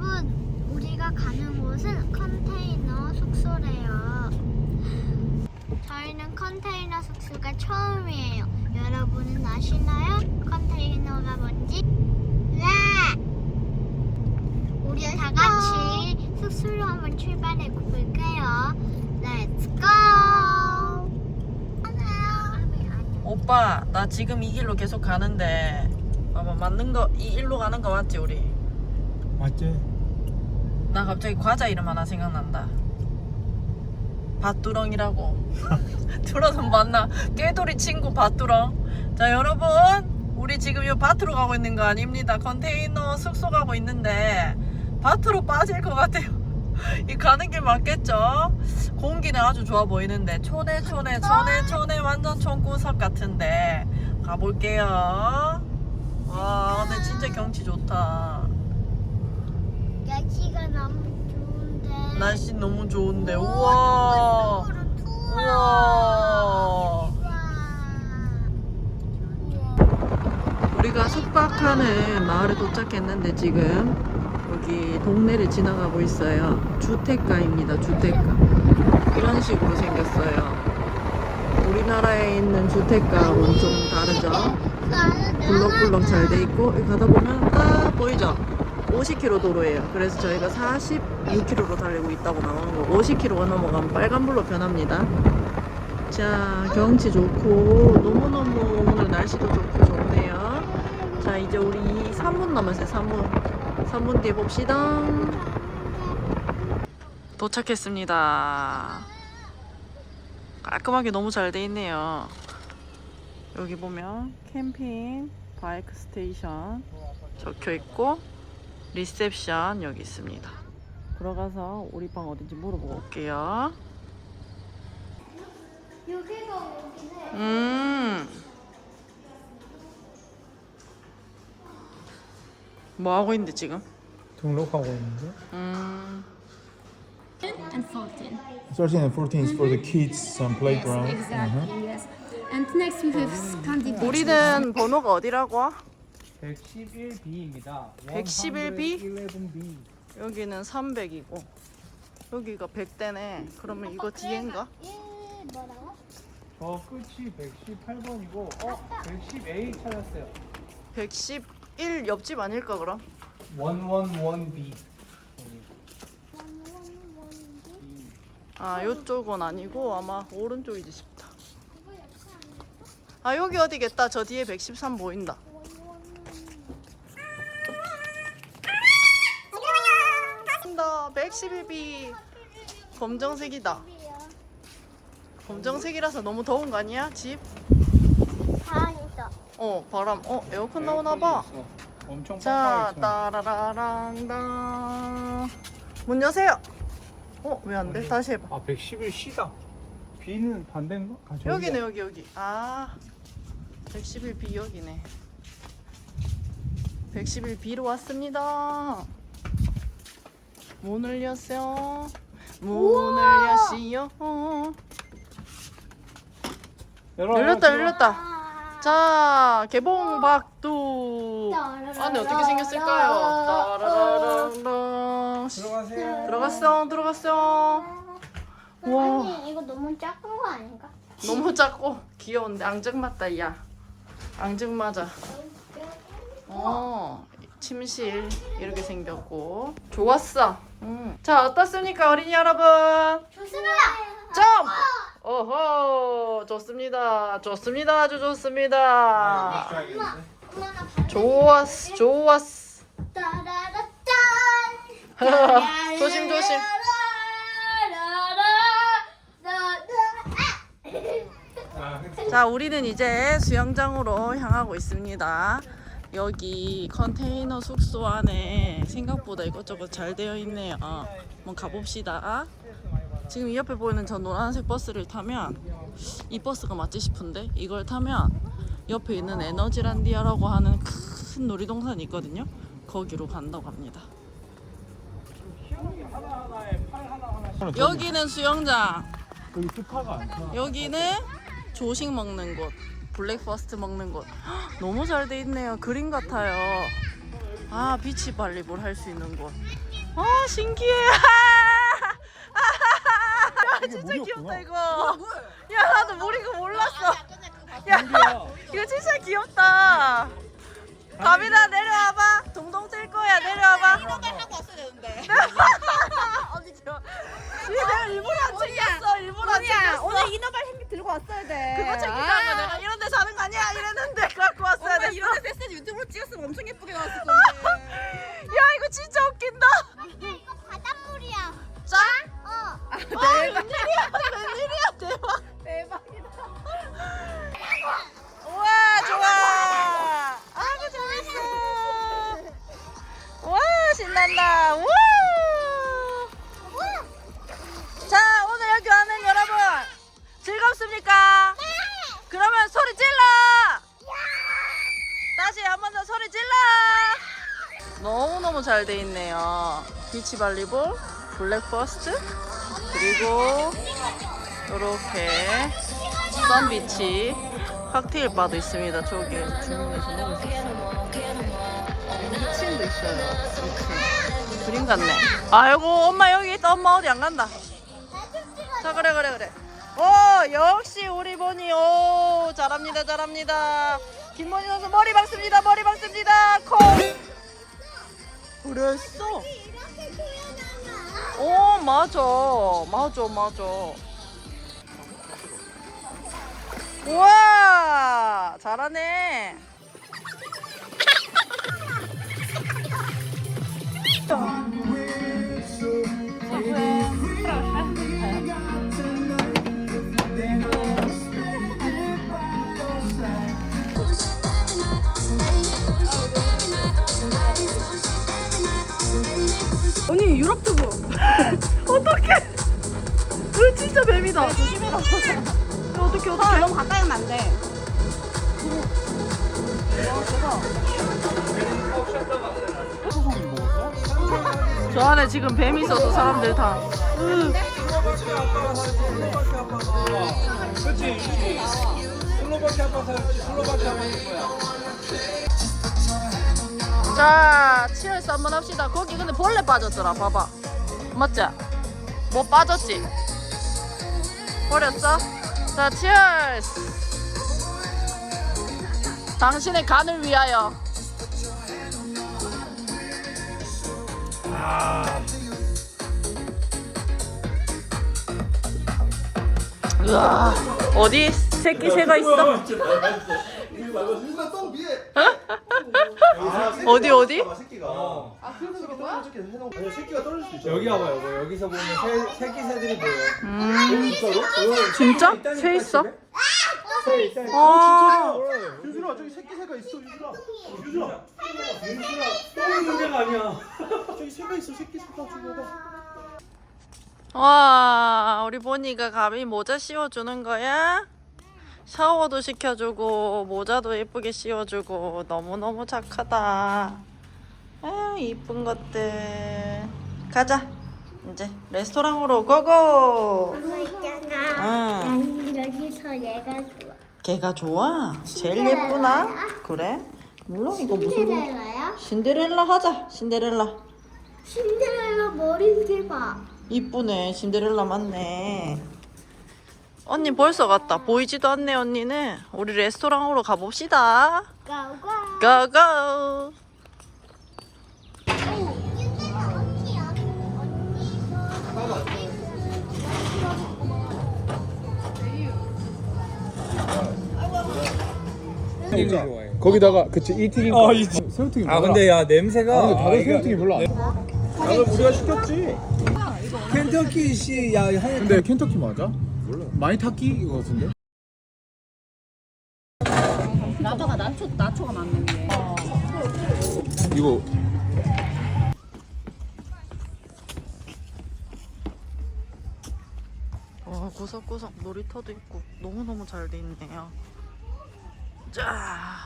여러분, 우리가 가는 곳은 컨테이너 숙소래요. 저희는 컨테이너 숙소가 처음이에요. 여러분은 아시나요? 컨테이너가 뭔지? 네! 우리 다 같이 숙소로 한번 출발해 볼까요? Let's go! 오빠, 나 지금 이 길로 계속 가는데, 봐봐, 맞는 거, 이 일로 가는 거 맞지, 우리? 맞지? 나 갑자기 과자 이름 하나 생각난다. 밭두렁이라고. 들어서 만나. 깨돌이 친구 밭두렁. 자, 여러분. 우리 지금 이 밭으로 가고 있는 거 아닙니다. 컨테이너 숙소 가고 있는데, 밭으로 빠질 것 같아요. 이 가는 길 맞겠죠? 공기는 아주 좋아 보이는데, 촌에, 촌에, 촌에, 촌에 완전 촌구석 같은데, 가볼게요. 와, 근데 진짜 경치 좋다. 날씨가 너무 좋은데. 날씨 너무 좋은데. 우와. 우와. 우리가 숙박하는 마을에 도착했는데 지금 여기 동네를 지나가고 있어요. 주택가입니다 주택가. 이런 식으로 생겼어요. 우리나라에 있는 주택가하고는 좀 다르죠? 굴럭굴럭 잘 돼 있고 여기 가다 보면 딱 보이죠 50km 도로예요. 그래서 저희가 46km로 달리고 있다고 나오는 거. 50km가 넘어가면 빨간불로 변합니다. 자, 경치 좋고 너무너무 오늘 날씨도 좋고 좋네요. 자, 이제 우리 3분 남았어요. 3분. 3분 뒤에 봅시다. 도착했습니다. 깔끔하게 너무 잘 돼 있네요. 여기 보면 캠핑 바이크 스테이션 적혀 있고 리셉션 여기 있습니다. 들어가서 우리 방 어딘지 물어보고 올게요. 여기가 여기네. 음. 뭐 하고 있는데 지금? 등록하고 있는데? 음. and 14. 13 and 14 is for the kids, some playground. Yes, exactly, yes. And next we have Scandi Beach. 우리는 번호가 어디라고? 111B입니다. 111B? 111B. 여기는 300이고 여기가 100대네. 그러면 이거 뒤엔가? 1 뭐라고? 저 끝이 118번이고, 어, 110A 찾았어요. 111 옆집 아닐까 그럼? 111B. 아, 요쪽은 아니고 아마 오른쪽이지 싶다. 아, 여기 어디겠다. 저 뒤에 113 보인다. 다 111B 검정색이다. 검정색이라서 너무 더운 거 아니야? 집? 다행이다. 어, 바람. 어, 에어컨 나오나 봐. 있어. 엄청 자. 따라라랑당. 문 여세요. 어, 왜 안 돼? 다시 해봐. 아, 111C다. B는 반대인가? 아, 저기야. 여기네 여기 여기 아 111B 여기네 111B로 왔습니다 문을 여세요. 문을 여시요. 열어, 열렸다 열어. 열렸다. 자 개봉 박두. 안에 어떻게 생겼을까요? 따라라랑랑 들어가세요. 들어갔어 들어갔어. 와. 아니 이거 너무 작은 거 아닌가? 너무 작고 귀여운데 앙증맞다 야. 앙증맞아. 어 침실 이렇게 생겼고. 좋았어. 음. 자 어떻습니까 어린이 여러분? 좋습니다. 점! 어허 좋습니다. 좋습니다. 아주 좋습니다. 엄마가 좋았어 좋았어. 따라라짠. 조심 조심. 자, 우리는 이제 수영장으로 향하고 있습니다. 여기 컨테이너 숙소 안에 생각보다 이것저것 잘 되어 있네요. 한번 가봅시다. 지금 이 옆에 보이는 저 노란색 버스를 타면 이 버스가 맞지 싶은데 이걸 타면 옆에 있는 에너지란디아라고 하는 큰 놀이동산이 있거든요. 거기로 간다고 합니다. 여기는 수영장. 여기. 여기는 조식 먹는 곳, 블랙퍼스트 먹는 곳. 헉, 너무 잘 돼 있네요. 그림 같아요. 아, 비치 발리볼 할 수 있는 곳. 아, 신기해. 아, 진짜 귀엽다 이거. 야, 나도 물 이거 몰랐어. 야, 이거 진짜 귀엽다. 가빈아 내려와봐. 동동 뜰 거야. 내려와봐. 하고 왔어야 되는데. 어디 저? 얘 일부러 안 챙겼어. 일부러 안 챙겼어. 오늘 이너발 왔어야 돼. 그거 챙기려면 내가 이런 데 사는 거 아니야 이랬는데 갖고 왔어야 됐어 이런 데 메시지 유튜브로 찍었으면 엄청 예쁘게 나왔을 건데. 야 이거 진짜 웃긴다 이거 바닷물이야. 짠! 어. 와 웬일이야 웬일이야 대박 대박이다. 우와 좋아 아이고 재밌어 와 신난다 우와 즐겁습니까? 그러면 소리 질러! 다시 한 번 더 소리 질러! 너무너무 잘 돼 있네요. 비치 발리볼 블랙버스트 그리고 이렇게 썬비치 칵테일 바도 있습니다. 저기 주문해서 먹을 수 있어요. 2층도 있어요. 2층 그림 같네. 아이고 엄마 여기 있다. 엄마 어디 안 간다. 자 그래 그래 그래 오 역시 우리 보니 오 잘합니다 잘합니다. 김보니 선수 머리 박습니다 머리 박습니다. 콩 그랬어? 오 맞아 맞아 맞아. 우와 잘하네 어떡해 그 진짜 뱀이다 조심해라 어떡해 어떡해 너무 가까이 하면 안 돼. 저 안에 지금 뱀이 있어서 사람들 다 그렇지. 슬로바키아. 슬로바키아 거야. 자, 치얼스 한번 합시다. 거기 근데 벌레 빠졌더라. 봐봐. 맞지? 뭐 빠졌지? 버렸어? 자, 치얼스. 당신의 간을 위하여. 우와, 어디 새끼 새가 있어? 어디 어디? 여기 와봐 여보. 여기서 보면 새, 새끼 새들이 보여. 음, 진짜로? 진짜? 있다니까, 새 있어? 새. 아. 유준아 저기 새끼 새가 있어 유준아. 유준아. 유준아. 똥이 문제가 아니야. 저기 새가 있어 새끼 새가 죽어봐. 와, 우리 보니가 감히 모자 씌워주는 거야? 샤워도 시켜주고 모자도 예쁘게 씌워주고 너무너무 착하다. 아, 이쁜 것들. 가자. 이제 레스토랑으로 고고. 그거 있잖아. 응. 난 여기서 얘가 좋아. 걔가 좋아? 제일 예쁘나? 그래? 물론 이거 무슨 동- 신데렐라야? 신데렐라 하자. 신데렐라. 신데렐라 머리 대봐. 이쁘네. 신데렐라 맞네. 언니 벌써 갔다. 보이지도 않네 언니는. 우리 레스토랑으로 가봅시다. 가고. 고 고. 좋아해. 거기다가 그치 이 튀김. 어, 이 튀- 새우튀김. 아 근데 야 냄새가. 아, 근데 다른 이게- 새우튀김 별로 안. 나도 우리가 시켰지. 켄터키 씨, 야, 한 근데 켄터키 맞아? 몰라. 많이 타키 이거 같은데? 나도가 나초 나초가 맞는 게. 이거 와 구석구석 놀이터도 있고 너무너무 잘 돼 있네요. 자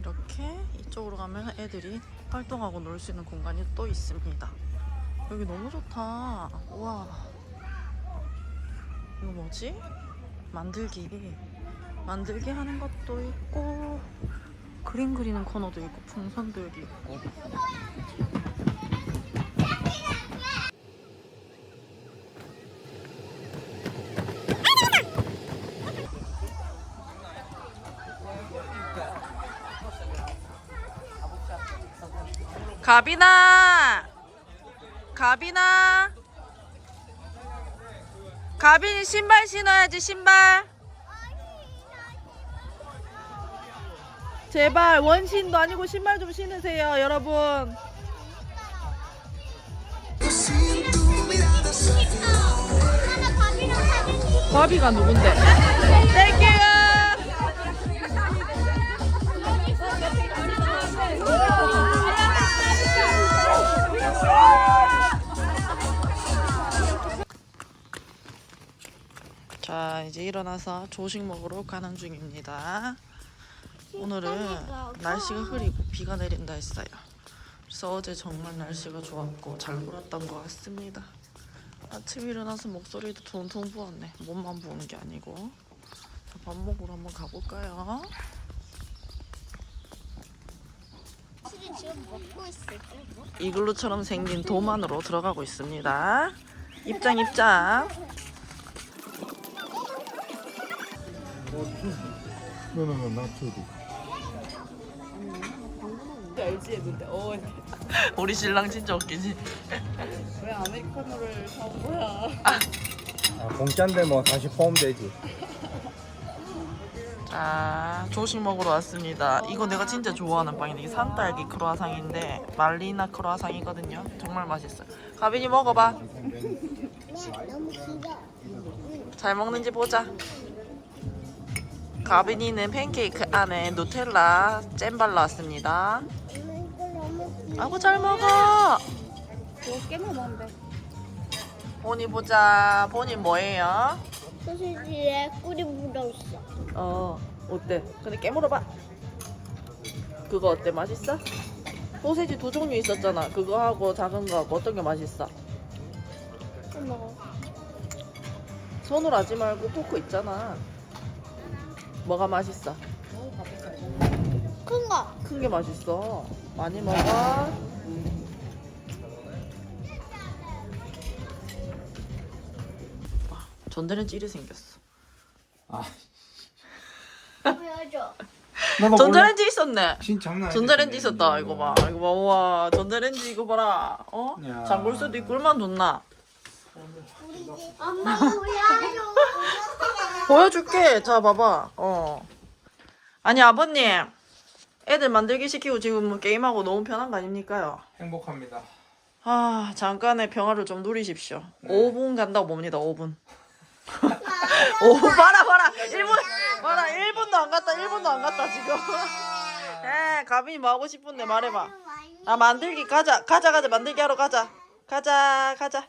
이렇게 이쪽으로 가면 애들이 활동하고 놀 수 있는 공간이 또 있습니다. 여기 너무 좋다. 우와 이거 뭐지? 만들기. 만들기 하는 것도 있고 그림 그리는 코너도 있고 풍선도 여기 있고. 가빈아! 가빈아! 가빈이 신발 신어야지 신발 제발 원신도 아니고 신발 좀 신으세요 여러분 바비가 누군데? 땡큐 자 이제 일어나서 조식 먹으러 가는 중입니다 오늘은 날씨가 흐리고 비가 내린다 했어요 그래서 어제 정말 날씨가 좋았고 잘 놀았던 것 같습니다 아침 일어나서 목소리도 퉁퉁 부었네. 몸만 부은 게 아니고. 자, 밥 먹으러 한번 가볼까요? 이글루처럼 생긴 돔 안으로 들어가고 있습니다. 입장 입장. 너너너 나초도 알지 했는데 어 우리 신랑 진짜 웃기지. 왜 아메리카노를 사온 거야? 아 공짜인데 뭐 다시 포함되지 자, 조식 먹으러 왔습니다. 이거 내가 진짜 좋아하는 빵인데 이게 산딸기 크로아상인데 말리나 크로아상이거든요. 정말 맛있어요. 가빈이 먹어봐. 너무 길어 잘 먹는지 보자. 가빈이는 팬케이크 안에 누텔라 잼 발라왔습니다. 이거 아구 잘 먹어. 그거 깨먹었는데 보니 보자. 보니 뭐예요? 소시지에 꿀이 묻어있어 어 어때? 근데 깨물어봐. 그거 어때? 맛있어? 소세지 두 종류 있었잖아. 그거 하고 작은 거 하고 어떤 게 맛있어? 먹어 손으로 하지 말고 포크 있잖아. 뭐가 맛있어? 큰 거 큰 게 맛있어. 많이 먹어. 와, 전자레인지 이래 생겼어. 보여줘 전자레인지 있었네. 진 장난 아니야 전자레인지 있었다. 이거 봐. 이거 봐. 우와. 전자레인지 이거 봐라. 어? 야. 잠글 수도 있고 얼마나 좋나? 엄마 보여줘 보여줄게. 자, 봐봐. 어. 아니, 아버님. 애들 만들기 시키고 지금 뭐 게임하고 너무 편한 거 아닙니까요? 행복합니다 아, 잠깐의 평화를 좀 누리십시오. 5분 간다고 봅니다, 5분. 5분, 봐라, 봐라. 1분, 봐라. 1분도 안 갔다, 1분도 안 갔다, 지금. 에, 가빈이 뭐 하고 싶은데 말해봐. 아, 만들기 가자. 가자, 가자. 만들기 하러 가자. 가자, 가자.